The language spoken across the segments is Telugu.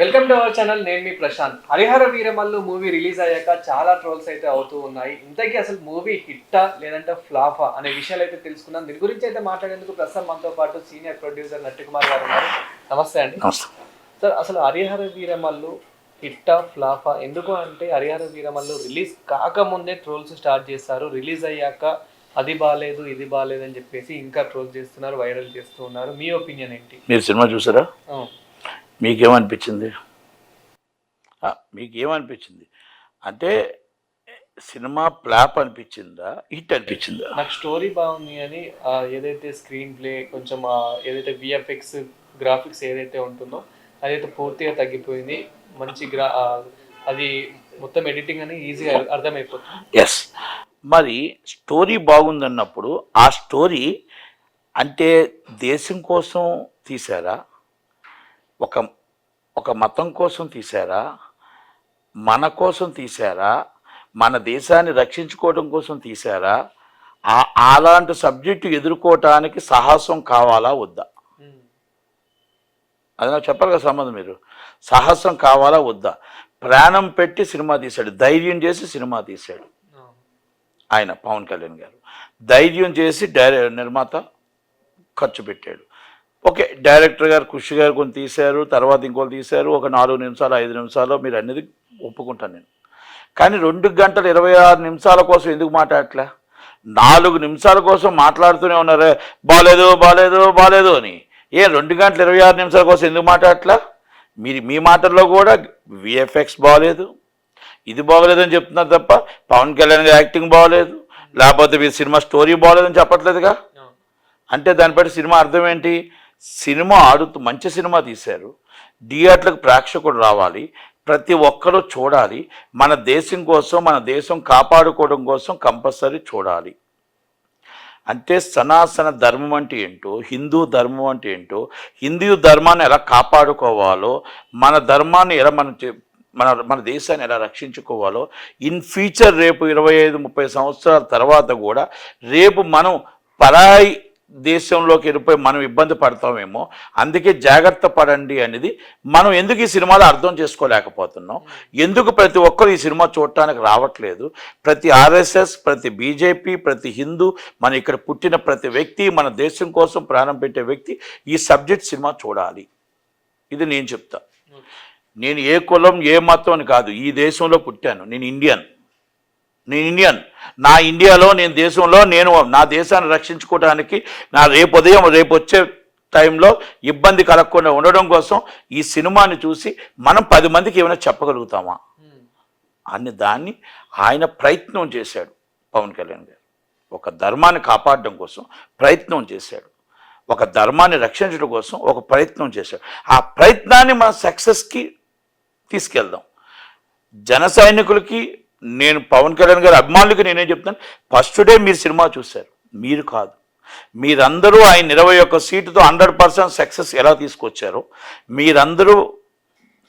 వెల్కమ్ టు అవర్ ఛానల్ నేను మీ ప్రశాంత్. హరిహర వీరమల్లు మూవీ రిలీజ్ అయ్యాక చాలా ట్రోల్స్ అయితే అవుతూ ఉన్నాయి. ఇంతకీ అసలు మూవీ హిట్టా లేదంటే ఫ్లాఫా అనే విషయాలు అయితే తెలుసుకుందాం. దీని గురించి అయితే మాట్లాడేందుకు ప్రస్తుతం మనతో పాటు సీనియర్ ప్రొడ్యూసర్ నట్టికుమార్ గారు ఉన్నారు. నమస్తే అండి. సార్ అసలు హరిహర వీరమల్లు హిట్టా ఫ్లాఫా ఎందుకు అంటే హరిహర వీరమల్లు రిలీజ్ కాకముందే ట్రోల్స్ స్టార్ట్ చేస్తారు రిలీజ్ అయ్యాక అది బాగాలేదు ఇది బాగాలేదు అని చెప్పేసి ఇంకా ట్రోల్ చేస్తున్నారు వైరల్ చేస్తూ ఉన్నారు. మీ ఒపీనియన్ ఏంటి? మీరు సినిమా చూసారా? మీకేమనిపించింది? మీకేమనిపించింది? అంటే సినిమా ప్లాప్ అనిపించిందా? హిట్ అనిపించిందా? నాకు స్టోరీ బాగుంది అని ఏదైతే స్క్రీన్ ప్లే కొంచెం ఏదైతే విఎఫ్ఎక్స్ గ్రాఫిక్స్ ఏదైతే ఉంటుందో అదైతే పూర్తిగా తగ్గిపోయింది. మంచి గ్రా అది మొత్తం ఎడిటింగ్ అని ఈజీగా అర్థమైపోతుంది. ఎస్ మరి స్టోరీ బాగుందన్నప్పుడు ఆ స్టోరీ అంటే దేశం కోసం తీశారా? ఒక ఒక మతం కోసం తీశారా? మన కోసం తీశారా? మన దేశాన్ని రక్షించుకోవడం కోసం తీశారా? ఆ అలాంటి సబ్జెక్టు ఎదుర్కోవటానికి సాహసం కావాలా వద్దా? అది నాకు చెప్పాలి కదా సంబంధం మీరు. సాహసం కావాలా వద్దా? ప్రాణం పెట్టి సినిమా తీశాడు. ధైర్యం చేసి సినిమా తీశాడు. ఆయన పవన్ కళ్యాణ్ గారు. ధైర్యం చేసి డైరెక్ట్ నిర్మాత ఖర్చు పెట్టాడు. ఓకే డైరెక్టర్ గారు కృషి గారు కొన్ని తీశారు తర్వాత ఇంకోటి తీశారు ఒక నాలుగు నిమిషాలు ఐదు నిమిషాలు మీరు అనేది ఒప్పుకుంటాను నేను. కానీ రెండు గంటల ఇరవై ఆరు నిమిషాల కోసం ఎందుకు మాట్లాడట్లే? నాలుగు నిమిషాల కోసం మాట్లాడుతూనే ఉన్నారే బాలేదు బాలేదు బాలేదు అని. ఏ రెండు గంటల ఇరవై ఆరు నిమిషాల కోసం ఎందుకు మాట్లాడట్లా? మీరు మీ మాటల్లో కూడా విఎఫ్ఎక్స్ బాగలేదు ఇది బాగలేదని చెప్తున్నారు తప్ప పవన్ కళ్యాణ్ గారి యాక్టింగ్ బాగలేదు. లేకపోతే మీ సినిమా స్టోరీ బాగలేదని చెప్పట్లేదుగా? అంటే దాన్ని బట్టి సినిమా అర్థం ఏంటి? సినిమా ఆడుతూ మంచి సినిమా తీశారు. థియేటర్లకు ప్రేక్షకుడు రావాలి. ప్రతి ఒక్కరూ చూడాలి. మన దేశం కోసం మన దేశం కాపాడుకోవడం కోసం కంపల్సరీ చూడాలి. అంటే సనాతన ధర్మం అంటే ఏంటో హిందూ ధర్మం అంటే ఏంటో హిందూ ధర్మాన్ని ఎలా కాపాడుకోవాలో మన ధర్మాన్ని ఎలా మనం మన మన దేశాన్ని ఎలా రక్షించుకోవాలో ఇన్ ఫ్యూచర్ రేపు ఇరవై ఐదు ముప్పై సంవత్సరాల తర్వాత కూడా రేపు మనం పరాయి దేశంలోకి వెళ్ళిపోయి మనం ఇబ్బంది పడతామేమో అందుకే జాగ్రత్త పడండి అనేది మనం ఎందుకు ఈ సినిమాలో అర్థం చేసుకోలేకపోతున్నాం? ఎందుకు ప్రతి ఒక్కరు ఈ సినిమా చూడటానికి రావట్లేదు? ప్రతి ఆర్ఎస్ఎస్ ప్రతి బీజేపీ ప్రతి హిందూ మన ఇక్కడ పుట్టిన ప్రతి వ్యక్తి మన దేశం కోసం ప్రాణం పెట్టే వ్యక్తి ఈ సబ్జెక్ట్ సినిమా చూడాలి. ఇది నేను చెప్తా. నేను ఏ కులం ఏ మతం అని కాదు ఈ దేశంలో పుట్టాను. నేను ఇండియన్. నేను ఇండియన్. నా ఇండియాలో నేను దేశంలో నేను నా దేశాన్ని రక్షించుకోవడానికి నా రేపు ఉదయం రేపు వచ్చే టైంలో ఇబ్బంది కలగకుండా ఉండడం కోసం ఈ సినిమాని చూసి మనం పది మందికి ఏమైనా చెప్పగలుగుతామా? ఉమ్, అని దాన్ని ఆయన ప్రయత్నం చేశాడు పవన్ కళ్యాణ్ గారు. ఒక ధర్మాన్ని కాపాడడం కోసం ప్రయత్నం చేశాడు. ఒక ధర్మాన్ని రక్షించడం కోసం ఒక ప్రయత్నం చేశాడు. ఆ ప్రయత్నాన్ని మన సక్సెస్కి తీసుకెళ్దాం. జన సైనికులకి నేను పవన్ కళ్యాణ్ గారి అభిమానులకి నేనేం చెప్తాను ఫస్ట్ డే మీరు సినిమా చూశారు. మీరు కాదు. మీరందరూ ఆయన ఇరవై ఒక్క సీటుతో హండ్రెడ్ పర్సెంట్ సక్సెస్ ఎలా తీసుకొచ్చారో మీరందరూ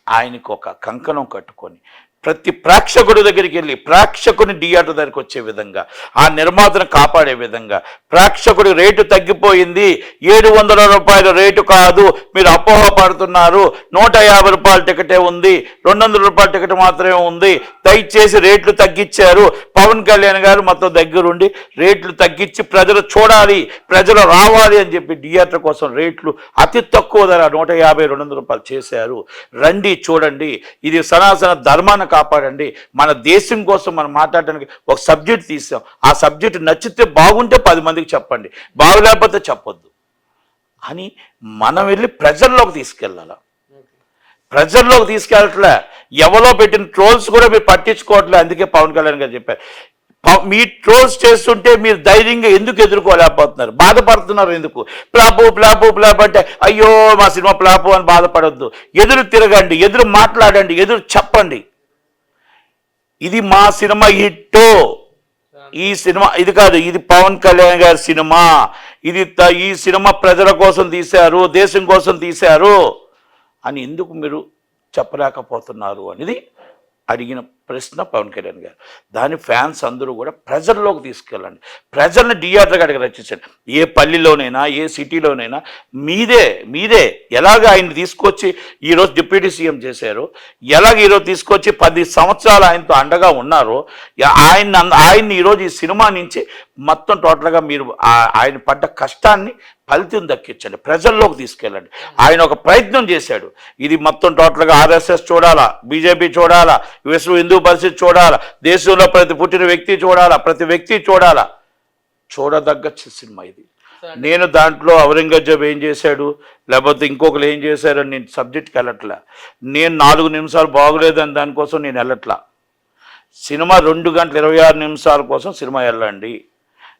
ఆయనకు ఒక కంకణం కట్టుకొని ప్రతి ప్రేక్షకుడి దగ్గరికి వెళ్ళి ప్రేక్షకుని థియేటర్ దగ్గరికి వచ్చే విధంగా ఆ నిర్మాతను కాపాడే విధంగా ప్రేక్షకుడి రేటు తగ్గిపోయింది. ఏడు వందల రూపాయల రేటు కాదు మీరు అపోహ పడుతున్నారు. నూట యాభై రూపాయల టికెటే ఉంది రెండు వందల రూపాయల టికెట్ మాత్రమే ఉంది. దయచేసి రేట్లు తగ్గించారు. పవన్ కళ్యాణ్ గారు మొత్తం దగ్గరుండి రేట్లు తగ్గించి ప్రజలు చూడాలి ప్రజలు రావాలి అని చెప్పి థియేటర్ కోసం రేట్లు అతి తక్కువ ధర నూట యాభై రెండు వందల రూపాయలు చేశారు. రండి చూడండి ఇది సనాతన ధర్మాన్ని కాపాడండి. మన దేశం కోసం మనం మాట్లాడడానికి ఒక సబ్జెక్ట్ తీసాం. ఆ సబ్జెక్ట్ నచ్చితే బాగుంటే పది మందికి చెప్పండి. బాగులేకపోతే చెప్పొద్దు. అని మనం వెళ్ళి ప్రజల్లోకి తీసుకెళ్ళాలి? ప్రజల్లోకి తీసుకెళ్ళట్లే. ఎవరో పెట్టిన ట్రోల్స్ కూడా మీరు పట్టించుకోవట్లే. అందుకే పవన్ కళ్యాణ్ గారు చెప్పారు. మీ ట్రోల్స్ చేస్తుంటే మీరు ధైర్యంగా ఎందుకు ఎదుర్కోలేకపోతున్నారు? బాధపడుతున్నారు ఎందుకు? ప్లాపు ప్లాపు ప్లాప్ అంటే అయ్యో మా సినిమా ప్లాపు అని బాధపడొద్దు. ఎదురు తిరగండి ఎదురు మాట్లాడండి ఎదురు చెప్పండి. ఇది మా సినిమా హిట్ ఈ సినిమా ఇది కాదు ఇది పవన్ కళ్యాణ్ గారి సినిమా. ఇది ఈ సినిమా ప్రజల కోసం తీశారు దేశం కోసం తీశారు అని ఎందుకు మీరు చెప్పలేకపోతున్నారు అనేది అడిగిన ప్రశ్న పవన్ కళ్యాణ్ గారు. దాని ఫ్యాన్స్ అందరూ కూడా ప్రజల్లోకి తీసుకెళ్ళండి. ప్రజల్ని థియేటర్ గారికి రచించండి ఏ పల్లెలోనైనా ఏ సిటీలోనైనా మీదే మీదే ఎలాగ ఆయన తీసుకొచ్చి ఈరోజు డిప్యూటీ సీఎం చేశారు ఎలాగ ఈరోజు తీసుకొచ్చి పది సంవత్సరాలు ఆయనతో అండగా ఉన్నారో ఆయన ఆయన్ని ఈరోజు ఈ సినిమా నుంచి మొత్తం టోటల్గా మీరు ఆయన పడ్డ కష్టాన్ని ఫలితం దక్కించండి. ప్రజల్లోకి తీసుకెళ్ళండి. ఆయన ఒక ప్రయత్నం చేశాడు. ఇది మొత్తం టోటల్గా ఆర్ఎస్ఎస్ చూడాలా బీజేపీ చూడాలా విశ్వ హిందూ పరిస్థితి చూడాలా దేశంలో ప్రతి పుట్టిన వ్యక్తి చూడాలా ప్రతి వ్యక్తి చూడాలా? చూడదగ్గ సినిమా ఇది. నేను దాంట్లో ఔరంగజేబ్ ఏం చేశాడు లేకపోతే ఇంకొకరు ఏం చేశారని నేను సబ్జెక్ట్కి వెళ్ళట్లా. నేను నాలుగు నిమిషాలు బాగలేదని దానికోసం నేను వెళ్ళట్లా. సినిమా రెండు గంటల ఇరవై ఆరు నిమిషాల కోసం సినిమా వెళ్ళండి.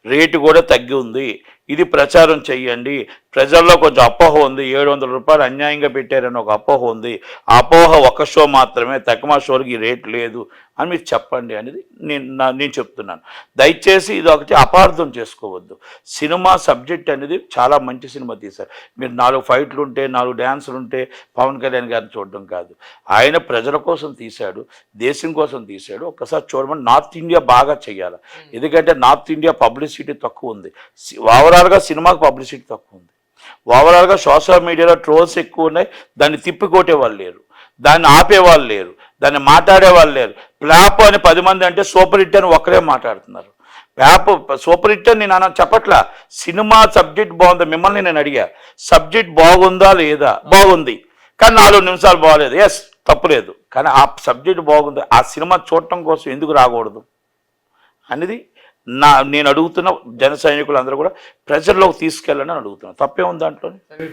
రేటు కూడా తగ్గి ఉంది. ఇది ప్రచారం చెయ్యండి. ప్రజల్లో కొంచెం అపోహ ఉంది. ఏడు వందల రూపాయలు అన్యాయంగా పెట్టారని ఒక అపోహ ఉంది. ఆ అపోహ ఒక షో మాత్రమే తక్కువ షోలకి రేట్ లేదు అని మీరు చెప్పండి అనేది నేను నేను చెప్తున్నాను. దయచేసి ఇది ఒకటి అపార్థం చేసుకోవద్దు. సినిమా సబ్జెక్ట్ అనేది చాలా మంచి సినిమా తీశారు. మీరు నాలుగు ఫైట్లు ఉంటే నాలుగు డ్యాన్సులు ఉంటే పవన్ కళ్యాణ్ గారిని చూడడం కాదు. ఆయన ప్రజల కోసం తీశాడు దేశం కోసం తీశాడు. ఒక్కసారి చూడమని నార్త్ ఇండియా బాగా చేయాలి ఎందుకంటే నార్త్ ఇండియా పబ్లిసిటీ తక్కువ ఉంది. సి- ఓవరాల్గా సినిమాకి పబ్లిసిటీ తక్కువ ఉంది. ఓవరాల్గా సోషల్ మీడియాలో ట్రోల్స్ ఎక్కువ ఉన్నాయి. దాన్ని తిప్పికొట్టే వాళ్ళు లేరు. దాన్ని ఆపేవాళ్ళు లేరు. దాన్ని మాట్లాడే వాళ్ళు లేరు. ప్లాప్ అని పది మంది అంటే సూపర్ హిట్ అని ఒక్కరే మాట్లాడుతున్నారు. ప్లాప్ సూపర్ హిట్ అని నేను అన్న చెప్పట్లా. సినిమా సబ్జెక్ట్ బాగుందా? మిమ్మల్ని నేను అడిగా. సబ్జెక్ట్ బాగుందా లేదా? బాగుంది. కానీ నాలుగు నిమిషాలు బాగలేదు ఎస్ తప్పులేదు కానీ ఆ సబ్జెక్ట్ బాగుంది. ఆ సినిమా చూడటం కోసం ఎందుకు రాకూడదు? అనేది నా నేను అడుగుతున్న జన సైనికులు అందరూ కూడా ప్రజల్లోకి తీసుకెళ్ళని అడుగుతున్నాను తప్పే ఉంది దాంట్లో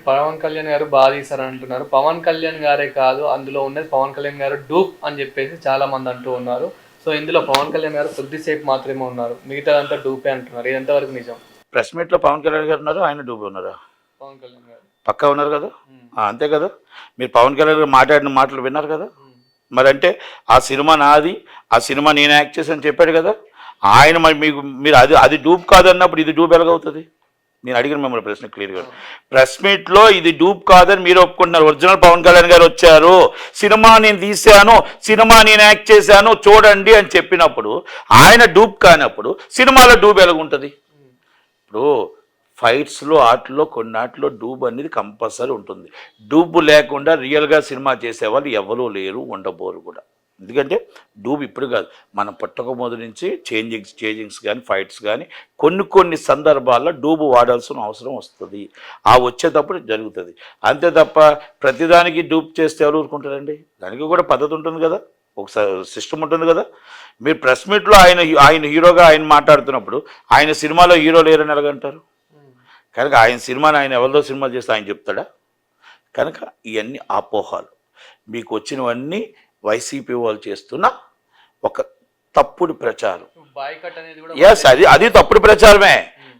పవన్ కళ్యాణ్ గారు బాగా తీశారు అంటున్నారు. పవన్ కళ్యాణ్ గారే కాదు అందులో ఉన్నది పవన్ కళ్యాణ్ గారు డూప్ అని చెప్పేసి చాలా మంది అంటూ ఉన్నారు. సో ఇందులో పవన్ కళ్యాణ్ గారు కొద్దిసేపు మాత్రమే ఉన్నారు. మిగతాదంతా డూపే అంటున్నారు. ఇది ఎంతవరకు నిజం? ప్రెస్ మీట్లో పవన్ కళ్యాణ్ గారు ఉన్నారు ఆయన డూబి ఉన్నారా? పవన్ కళ్యాణ్ గారు. పక్కా ఉన్నారు కదా? అంతే కదా? మీరు పవన్ కళ్యాణ్ గారు మాట్లాడిన మాటలు విన్నారు కదా. మరి అంటే ఆ సినిమా నాది ఆ సినిమా నేను యాక్ట్ చేశాను చెప్పాడు కదా? ఆయన మరి మీకు మీరు అది అది డూప్ కాదన్నప్పుడు ఇది డూప్ ఎలాగవుతుంది? నేను అడిగిన మిమ్మల్ని ప్రశ్న క్లియర్గా ప్రెస్ మీట్లో ఇది డూప్ కాదని మీరు ఒప్పుకుంటున్నారు. ఒరిజినల్ పవన్ కళ్యాణ్ గారు వచ్చారు. సినిమా నేను తీశాను సినిమా నేను యాక్ట్ చేశాను చూడండి అని చెప్పినప్పుడు ఆయన డూప్ కానప్పుడు సినిమాలో డూప్ ఎలాగుంటుంది? ఇప్పుడు ఫైట్స్లో ఆటలో కొన్నాటిలో డూబ్ అనేది కంపల్సరీ ఉంటుంది. డూబ్ లేకుండా రియల్గా సినిమా చేసేవాళ్ళు ఎవరూ లేరు ఉండబోరు కూడా. ఎందుకంటే డూబ్ ఇప్పుడు కాదు. మనం పుట్టక మొదటి నుంచి చేంజింగ్స్ చేంజింగ్స్ కానీ ఫైట్స్ కానీ కొన్ని కొన్ని సందర్భాల్లో డూబు వాడాల్సిన అవసరం వస్తుంది. ఆ వచ్చేటప్పుడు జరుగుతుంది. అంతే తప్ప ప్రతిదానికి డూప్ చేస్తే ఎవరు ఊరుకుంటారండి? దానికి కూడా పద్ధతి ఉంటుంది కదా. ఒక సిస్టమ్ ఉంటుంది కదా. మీరు ప్రెస్ మీట్లో ఆయన ఆయన హీరోగా ఆయన మాట్లాడుతున్నప్పుడు ఆయన సినిమాలో హీరో లేరని ఎలాగంటారు? కనుక ఆయన సినిమాని ఆయన ఎవరిదో సినిమా చేస్తే ఆయన చెప్తాడా? కనుక ఇవన్నీ అపోహాలు. మీకు వచ్చినవన్నీ వైసీపీ వాళ్ళు చేస్తున్న ఒక తప్పుడు ప్రచారం. ఎస్ అది అది తప్పుడు ప్రచారమే.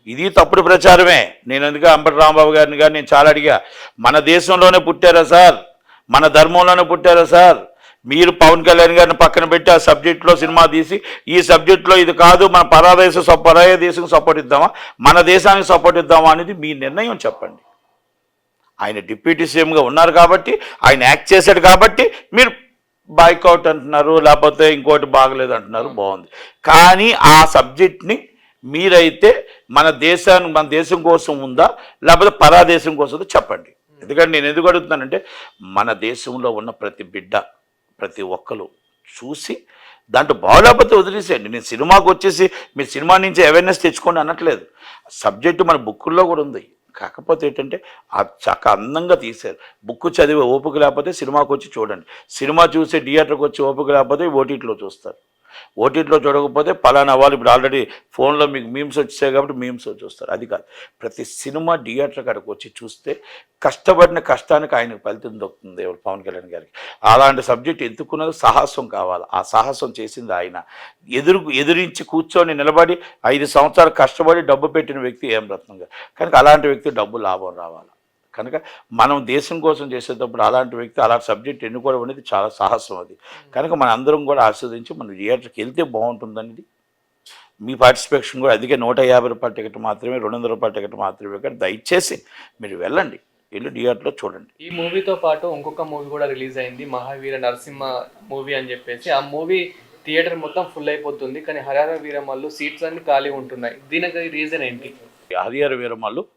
ఇది తప్పుడు ప్రచారమే. నేను అందుకే అంబటి రాంబాబు గారిని గారు నేను చాలా అడిగా. మన దేశంలోనే పుట్టారా సార్? మన ధర్మంలోనే పుట్టారా సార్? మీరు పవన్ కళ్యాణ్ గారిని పక్కన పెట్టి ఆ సబ్జెక్ట్లో సినిమా తీసి ఈ సబ్జెక్ట్లో ఇది కాదు మన పరాదేశ పరాయ దేశం సపోర్ట్ ఇద్దామా? మన దేశానికి సపోర్ట్ ఇద్దామా అనేది మీ నిర్ణయం చెప్పండి. ఆయన డిప్యూటీ సీఎంగా ఉన్నారు కాబట్టి ఆయన యాక్ట్ చేశాడు కాబట్టి మీరు బాయ్కౌట్ అంటున్నారు లేకపోతే ఇంకోటి బాగలేదు అంటున్నారు బాగుంది. కానీ ఆ సబ్జెక్ట్ని మీరైతే మన దేశాన్ని మన దేశం కోసం ఉందా లేకపోతే పరాదేశం కోసం ఉందా చెప్పండి. ఎందుకంటే నేను ఎందుకు అడుగుతున్నానంటే మన దేశంలో ఉన్న ప్రతి బిడ్డ ప్రతి ఒక్కరు చూసి దాంట్లో బాగోలేకపోతే వదిలేసేయండి. నేను సినిమాకి వచ్చేసి మీరు సినిమా నుంచి అవేర్నెస్ తెచ్చుకోండి అనట్లేదు సబ్జెక్టు మన బుక్కుల్లో కూడా ఉంది. కాకపోతే ఏంటంటే ఆ చక్క అందంగా తీశారు. బుక్ చదివే ఓపిక లేకపోతే సినిమాకి వచ్చి చూడండి. సినిమా చూసే థియేటర్కి వచ్చి ఓపిక లేకపోతే ఓటీటీలో చూస్తారు. ఓటీటీలో చూడకపోతే పలానా వాళ్ళు ఇప్పుడు ఆల్రెడీ ఫోన్లో మీకు మీమ్స్ వచ్చాయి కాబట్టి మీమ్స్ చూస్తారు అది కాదు. ప్రతి సినిమా థియేటర్ కాడికి వచ్చి చూస్తే కష్టపడిన కష్టానికి ఆయనకు ఫలితం దొరుకుతుంది పవన్ కళ్యాణ్ గారికి. అలాంటి సబ్జెక్ట్ ఎత్తుకున్నది సాహసం కావాలి. ఆ సాహసం చేసింది ఆయన. ఎదురు ఎదిరించి కూర్చొని నిలబడి ఐదు సంవత్సరాలు కష్టపడి డబ్బు పెట్టిన వ్యక్తి ఏం రత్నం గారు. కనుక అలాంటి వ్యక్తి డబ్బు లాభం రావాలి. కనుక మనం దేశం కోసం చేసేటప్పుడు అలాంటి వ్యక్తి అలాంటి సబ్జెక్ట్ ఎన్నుకోవడం అనేది చాలా సాహసం అది. కనుక మన అందరం కూడా ఆస్వాదించి మన థియేటర్కి వెళ్తే బాగుంటుందనేది మీ పార్టిసిపేషన్ కూడా అందుకే నూట యాభై రూపాయల టికెట్ మాత్రమే రెండు వందల రూపాయల టికెట్ మాత్రమే కానీ దయచేసి మీరు వెళ్ళండి. వెళ్ళి థియేటర్లో చూడండి. ఈ మూవీతో పాటు ఇంకొక మూవీ కూడా రిలీజ్ అయింది మహావీర నరసింహ మూవీ అని చెప్పేసి. ఆ మూవీ థియేటర్ మొత్తం ఫుల్ అయిపోతుంది కానీ హరిహర వీరమల్లు సీట్స్ అన్ని ఖాళీ ఉంటున్నాయి. దీనికి రీజన్ ఏంటి? హరిహర వీరమ్మలు ఆ,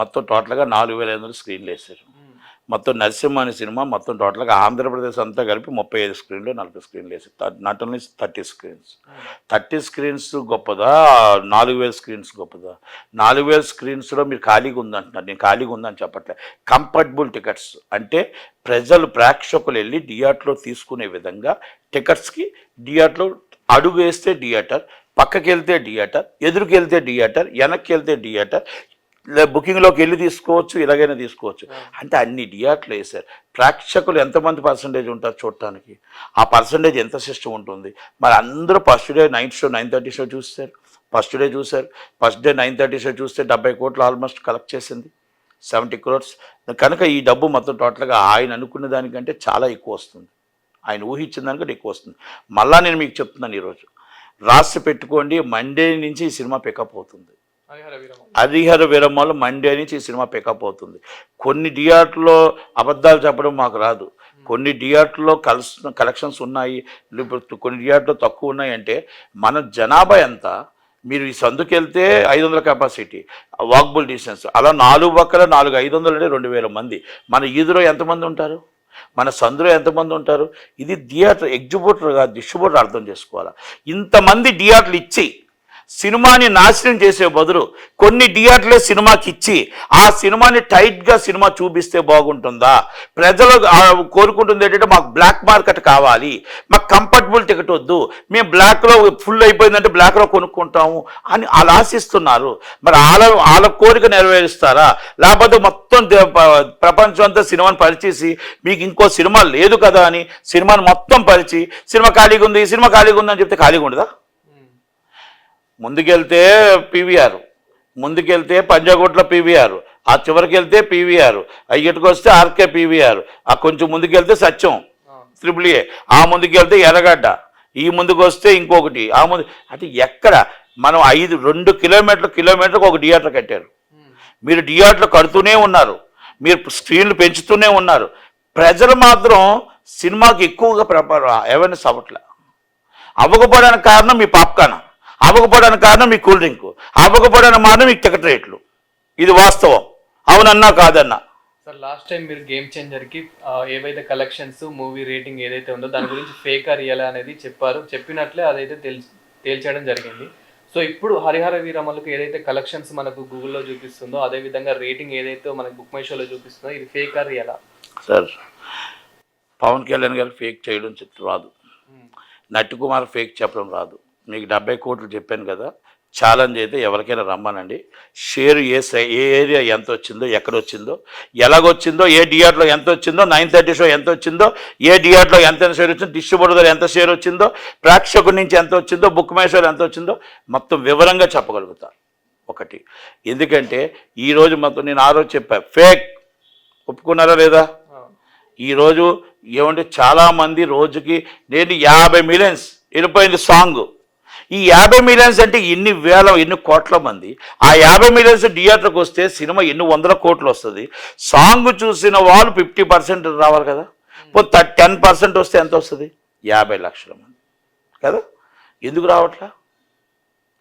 మొత్తం టోటల్గా నాలుగు వేల ఐదు వందలు స్క్రీన్లు వేశారు. మొత్తం నరసింహ అనే సినిమా మొత్తం టోటల్గా ఆంధ్రప్రదేశ్ అంతా కలిపి ముప్పై ఐదు స్క్రీన్లు నలభై స్క్రీన్లు వేసి not only thirty screens. Thirty screens గొప్పదా? నాలుగు వేల స్క్రీన్స్ గొప్పదా? నాలుగు వేల స్క్రీన్స్లో మీరు ఖాళీగా ఉందంటున్నారు. నేను ఖాళీగా ఉందని చెప్పట్లే కంఫర్టబుల్ టికెట్స్ అంటే ప్రజలు ప్రేక్షకులు వెళ్ళి థియేటర్లో తీసుకునే విధంగా టికెట్స్కి థియేటర్లో అడుగు వేస్తే థియేటర్ పక్కకి వెళ్తే థియేటర్ ఎదురుకి వెళ్తే థియేటర్ వెనక్కి వెళ్తే థియేటర్ బుకింగ్లోకి వెళ్ళి తీసుకోవచ్చు ఇలాగైనా తీసుకోవచ్చు. అంటే అన్ని థియేటర్లు వేశారు. ప్రేక్షకులు ఎంతమంది పర్సంటేజ్ ఉంటారు చూడటానికి? ఆ పర్సంటేజ్ ఎంత సిస్టమ్ ఉంటుంది? మరి అందరూ first day night show nine thirty show చూస్తారు. ఫస్ట్ డే చూశారు. First day nine thirty show చూస్తే డెబ్బై కోట్లు ఆల్మోస్ట్ కలెక్ట్ చేసింది. Seventy crores. కనుక ఈ డబ్బు మొత్తం టోటల్గా ఆయన అనుకున్న దానికంటే చాలా ఎక్కువ వస్తుంది. ఆయన ఊహించిన దానికంటే ఎక్కువ వస్తుంది. మళ్ళా నేను మీకు చెప్తున్నాను ఈరోజు. రాసి పెట్టుకోండి. మండే నుంచి ఈ సినిమా పికప్ అవుతుంది. హరిహర విరమలు మండే నుంచి ఈ సినిమా పికప్ అవుతుంది. కొన్ని థియేటర్లో అబద్ధాలు చెప్పడం మాకు రాదు. కొన్ని థియేటర్లో కలస్ కలెక్షన్స్ ఉన్నాయి. కొన్ని థియేటర్లో తక్కువ ఉన్నాయి అంటే మన జనాభా ఎంత? మీరు ఈ సందుకి వెళ్తే ఐదు వందల కెపాసిటీ వాక్బుల్ డిస్టెన్స్ అలా నాలుగు పక్కల నాలుగు ఐదు వందలు అంటే రెండు వేల మంది. మన ఈదులో ఎంతమంది ఉంటారు? మన సందులో ఎంతమంది ఉంటారు? ఇది థియేటర్ ఎగ్జిబ్యూటర్ కాదు డిస్ట్రిబ్యూటర్ అర్థం చేసుకోవాలి. ఇంతమంది థియేటర్లు ఇచ్చి సినిమాని నాశనం చేసే బదులు కొన్ని థియేటర్లే సినిమాకి ఇచ్చి ఆ సినిమాని టైట్గా సినిమా చూపిస్తే బాగుంటుందా? ప్రజలు కోరుకుంటుంది ఏంటంటే మాకు బ్లాక్ మార్కెట్ కావాలి మాకు కంఫర్టబుల్ టికెట్ వద్దు మేము బ్లాక్లో ఫుల్ అయిపోయిందంటే బ్లాక్లో కొనుక్కుంటాము అని అలా ఆశిస్తున్నారు. మరి వాళ్ళ వాళ్ళ కోరిక నెరవేరుస్తారా? లేకపోతే మొత్తం దే- ప్రపంచం అంతా సినిమాని పరిచేసి మీకు ఇంకో సినిమా లేదు కదా అని సినిమాని మొత్తం పరిచి సినిమా ఖాళీగా ఉంది సినిమా ఖాళీగా ఉందని చెప్తే ఖాళీగా ఉండదా? ముందుకెళ్తే పీవీఆర్ ముందుకెళ్తే పంజాగుట్ల పీవీఆర్ ఆ చివరికి వెళ్తే పీవీఆర్ అయ్యటికి వస్తే ఆర్కే పీవీఆర్ ఆ కొంచెం ముందుకెళ్తే సత్యం త్రిబుల్ ఏ ఆ ముందుకెళ్తే ఎర్రగడ్డ ఈ ముందుకు వస్తే ఇంకొకటి ఆ ముందు అంటే ఎక్కడ మనం ఐదు రెండు కిలోమీటర్ల కిలోమీటర్కి ఒక థియేటర్ కట్టారు. మీరు థియేటర్లు కడుతూనే ఉన్నారు. మీరు స్క్రీన్లు పెంచుతూనే ఉన్నారు. ప్రజలు మాత్రం సినిమాకి ఎక్కువగా అవేర్నెస్ అవ్వట్లే. అవ్వకపోవడానికి కారణం మీ పాప్కార్న్. అవ్వకపోవడానికి కారణం మీ కూల్ డ్రింక్. అవ్వకపోవడానికి మాత్రం మీ టికెట్ రేట్లు. ఇది వాస్తవం. అవునన్నా కాదన్నా. సార్ లాస్ట్ టైం మీరు గేమ్ చేంజర్కి ఆ, ఏవైతే కలెక్షన్స్ మూవీ రేటింగ్ ఏదైతే ఉందో దాని గురించి ఫేక్ రియల్ అనేది చెప్పారు. చెప్పినట్లే అదైతే తెల్ తేల్చేయడం జరిగింది. సో ఇప్పుడు హరిహర వీరమలకు ఏదైతే కలెక్షన్స్ మనకు గూగుల్లో చూపిస్తుందో అదే విధంగా రేటింగ్ ఏదైతే మనకు బుక్ మై షోలో చూపిస్తుందో ఇది ఫేక్ రియలా? సార్ పవన్ కళ్యాణ్ గారు ఫేక్ చేయడం చెప్ రాదు. నట్టు కుమార్ ఫేక్ చెప్పడం రాదు. మీకు డెబ్బై కోట్లు చెప్పాను కదా ఛాలెంజ్ అయితే ఎవరికైనా రమ్మనండి. షేర్ ఏ సై ఏ ఏరియా ఎంత వచ్చిందో ఎక్కడ వచ్చిందో ఎలాగొచ్చిందో ఏ థియేటర్లో ఎంత వచ్చిందో నైన్ థర్టీ షో ఎంత వచ్చిందో ఏ థియేటర్లో ఎంత షేర్ వచ్చిందో డిస్ట్రిబ్యూటర్ ఎంత షేర్ వచ్చిందో ప్రేక్షకుడి నుంచి ఎంత వచ్చిందో బుక్ మై షోలో ఎంత వచ్చిందో మొత్తం వివరంగా చెప్పగలుగుతా. ఒకటి. ఎందుకంటే ఈరోజు మొత్తం నేను ఆ రోజు చెప్పా ఫేక్. ఒప్పుకున్నారా లేదా? ఈరోజు ఏమంటే చాలామంది రోజుకి నేను యాభై మిలియన్స్ వెళ్ళిపోయింది సాంగ్. ఈ యాభై మిలియన్స్ అంటే ఎన్ని వేల ఎన్ని కోట్ల మంది? ఆ యాభై మిలియన్స్ థియేటర్కి వస్తే సినిమా ఎన్ని వందల కోట్లు వస్తుంది? సాంగ్ చూసిన వాళ్ళు ఫిఫ్టీ పర్సెంట్ రావాలి కదా. పోతే టెన్ పర్సెంట్ వస్తే ఎంత వస్తుంది? యాభై లక్షల మంది. కదా? ఎందుకు రావట్లా?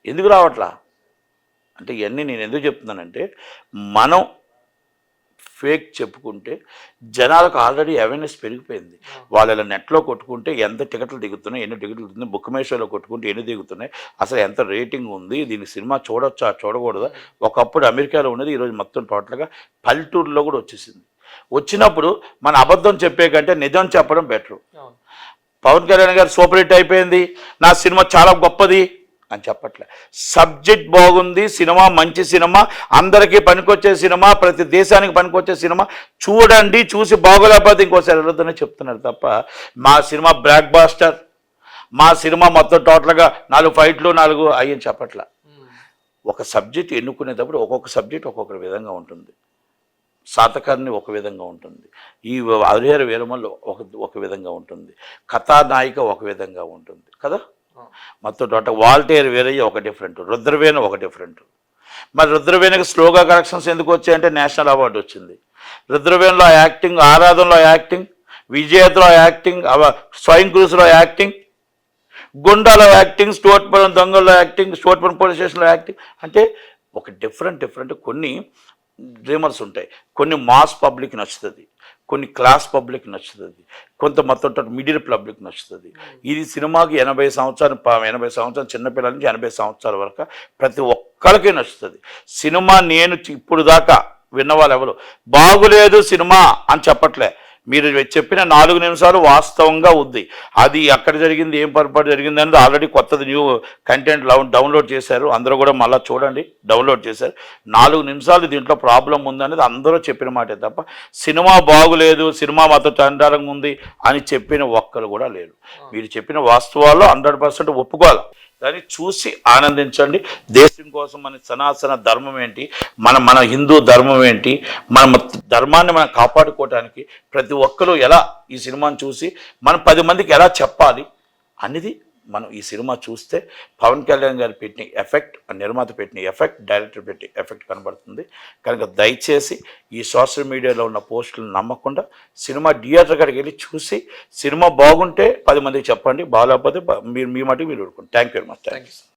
ఎందుకు రావట్లా? అంటే ఇవన్నీ నేను ఎందుకు చెప్తున్నానంటే మనం ఫేక్ చెప్పుకుంటే జనాలకు ఆల్రెడీ అవేర్నెస్ పెరిగిపోయింది. వాళ్ళు ఇలా నెట్లో కొట్టుకుంటే ఎంత టికెట్లు దిగుతున్నాయి ఎన్ని టికెట్లు దిగుతున్నాయి బుక్ మేషోలో కొట్టుకుంటే ఎన్ని దిగుతున్నాయి అసలు ఎంత రేటింగ్ ఉంది దీని సినిమా చూడొచ్చా చూడకూడదా? ఒకప్పుడు అమెరికాలో ఉన్నది ఈరోజు మొత్తం టోటల్గా పల్లెటూరులో కూడా వచ్చేసింది. వచ్చినప్పుడు మన అబద్ధం చెప్పే కంటే నిజం చెప్పడం బెటర్. పవన్ కళ్యాణ్ గారు సూపర్ హిట్ అయిపోయింది. నా సినిమా చాలా గొప్పది. అని చెప్పట్లే. సబ్జెక్ట్ బాగుంది సినిమా మంచి సినిమా అందరికీ పనికొచ్చే సినిమా ప్రతి దేశానికి పనికొచ్చే సినిమా చూడండి చూసి బాగోలేకపోతే ఇంకోసారి వెళ్ళొద్దని చెప్తున్నారు తప్ప మా సినిమా బ్లాక్ బాస్టర్ మా సినిమా మొత్తం టోటల్గా నాలుగు ఫైట్లు నాలుగు అయ్యని చెప్పట్లే. ఒక సబ్జెక్ట్ ఎన్నుకునేటప్పుడు ఒక్కొక్క సబ్జెక్ట్ ఒక్కొక్క విధంగా ఉంటుంది. శాతకర్ణి ఒక విధంగా ఉంటుంది. ఈ హరిహర వీరమల్లు ఒక ఒక విధంగా ఉంటుంది. కథానాయిక ఒక విధంగా ఉంటుంది. కదా? మొత్తం టోటల్ వాల్టేర్ వీరయ్య ఒక డిఫరెంట్. రుద్రవేణ ఒక డిఫరెంట్. మరి రుద్రవేణకి స్లోగా కలెక్షన్స్ ఎందుకు వచ్చాయంటే నేషనల్ అవార్డు వచ్చింది. రుద్రవేణలో యాక్టింగ్ ఆరాధనలో యాక్టింగ్ విజేతలో యాక్టింగ్ అవ- స్వయం కృషిలో యాక్టింగ్ గుండాలో యాక్టింగ్ స్టోట్పురం దొంగల్లో యాక్టింగ్ స్టోట్పురం పోలీస్ స్టేషన్లో యాక్టింగ్. అంటే ఒక డిఫరెంట్ డిఫరెంట్ కొన్ని డ్రీమర్స్ ఉంటాయి. కొన్ని మాస్ పబ్లిక్ నచ్చుతుంది. కొన్ని క్లాస్ పబ్లిక్ నచ్చుతుంది కొంత మొత్తం మిడిల్ పబ్లిక్ నచ్చుతుంది. ఇది సినిమాకి ఎనభై సంవత్సరాలు ఎనభై సంవత్సరాలు చిన్నపిల్లల నుంచి ఎనభై సంవత్సరాల వరకు ప్రతి ఒక్కరికి నచ్చుతుంది. సినిమా నేను ఇప్పుడు దాకా విన్నవాళ్ళు ఎవరు బాగులేదు సినిమా అని చెప్పట్లే. మీరు చెప్పిన నాలుగు నిమిషాలు వాస్తవంగా ఉంది. అది అక్కడ జరిగింది ఏం పొరపాటు జరిగింది అనేది ఆల్రెడీ కొత్తది న్యూ కంటెంట్ డౌన్లోడ్ చేశారు. అందరూ కూడా మళ్ళీ చూడండి డౌన్లోడ్ చేశారు. నాలుగు నిమిషాలు దీంట్లో ప్రాబ్లం ఉందనేది అందరూ చెప్పిన మాటే తప్ప సినిమా బాగులేదు సినిమా మాతో చండాలంగా ఉంది అని చెప్పిన ఒక్కరు కూడా లేరు. మీరు చెప్పిన వాస్తవాల్లో హండ్రెడ్ పర్సెంట్ ఒప్పుకోవాలి. దాన్ని చూసి ఆనందించండి. దేశం కోసం మన సనాతన ధర్మం ఏంటి? మన మన హిందూ ధర్మం ఏంటి? మన ధర్మాన్ని మనం కాపాడుకోవటానికి ప్రతి ఒక్కరూ ఎలా ఈ సినిమాను చూసి మనం పది మందికి ఎలా చెప్పాలి? అనేది మనం ఈ సినిమా చూస్తే పవన్ కళ్యాణ్ గారు పెట్టిన ఎఫెక్ట్ నిర్మాత పెట్టిన ఎఫెక్ట్ డైరెక్టర్ పెట్టిన ఎఫెక్ట్ కనబడుతుంది. కనుక దయచేసి ఈ సోషల్ మీడియాలో ఉన్న పోస్టులను నమ్మకుండా సినిమా థియేటర్ కాడికి వెళ్ళి చూసి సినిమా బాగుంటే పది మందికి చెప్పండి బాగాలేకపోతే మీరు మీ మటుకు మీరు ఊరుకోండి. Thank you very much thank thank you